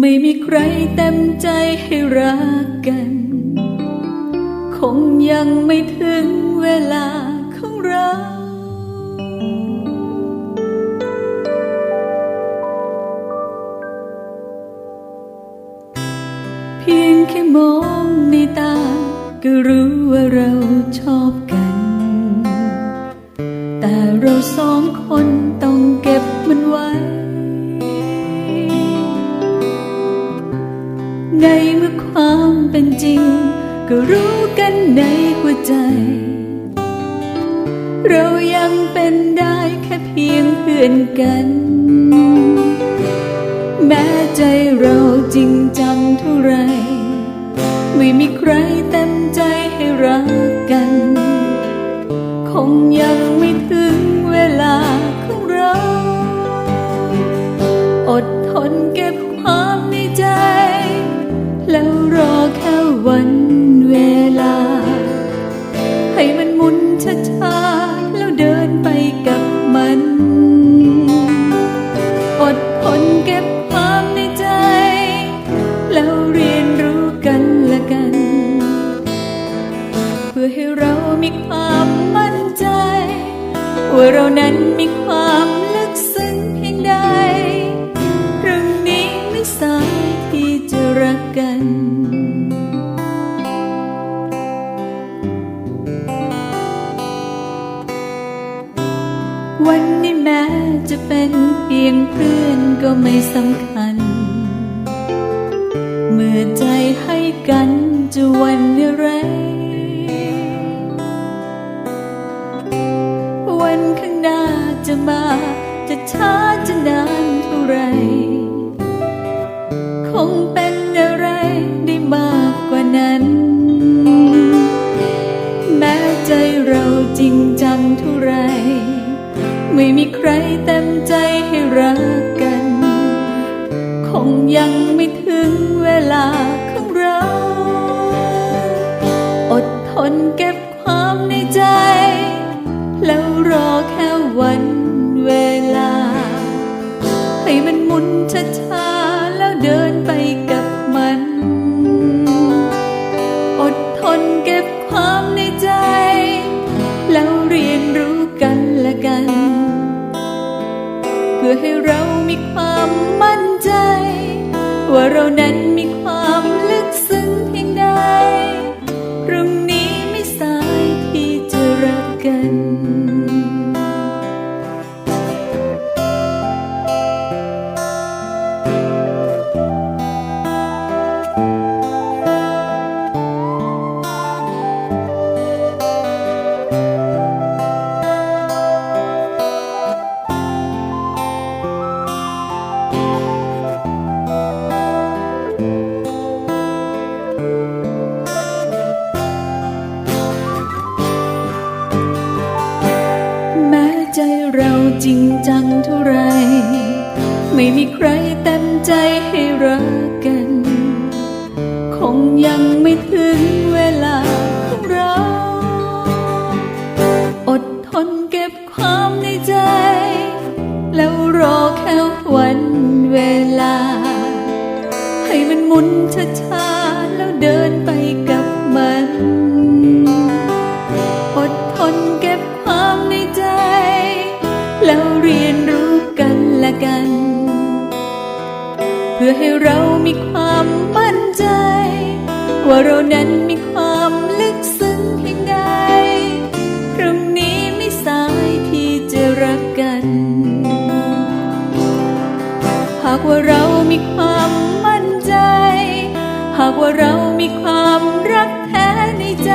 ไม่มีใครเต็มใจให้รักกัน คงยังไม่ถึงเวลาของเรา เพียงแค่มองในตา ก็รู้ว่าเราชอบกัน แต่เราสองคนต้องเก็บมันไว้ ในเมื่อความเป็นจริง ก็รู้กันในหัวใจ เรายังเป็นได้แค่เพียงเพื่อนกัน แม้ใจเราจริงจังเท่าไร ไม่มีใครเต็มใจให้รักกัน คงยังไม่ถึงเวลาของเรา อด ช้าๆแล้วเดินไปกับมัน อดทนเก็บความในใจ แล้วเรียนรู้กันละกัน เพื่อให้เรามีความมั่นใจ ว่าเรานั้นมีความ เป็นเพียงเพื่อนก็ไม่สำคัญ เมื่อใจให้กันจะวันอะไร วันข้างหน้าจะมา จะช้าจะนานเท่าไร คงเป็นอะไรได้มากกว่านั้น แม้ใจเราจริง ไม่มีใครเต็มใจให้รักกัน คงยังไม่ถึงเวลา ให้เรามีความมั่นใจ ว่าเรานั้น จริงจังเท่าไร ไม่มีใครเต็มใจให้รัก พื่อให้เรามีความมั่นใจ ว่าเรานั้นมีความลึกซึ้งเพียงใดพรุ่งนี้ไม่สายที่จะรักกัน หากว่าเรามีความมั่นใจ หากว่าเรามีความรักแท้ในใจ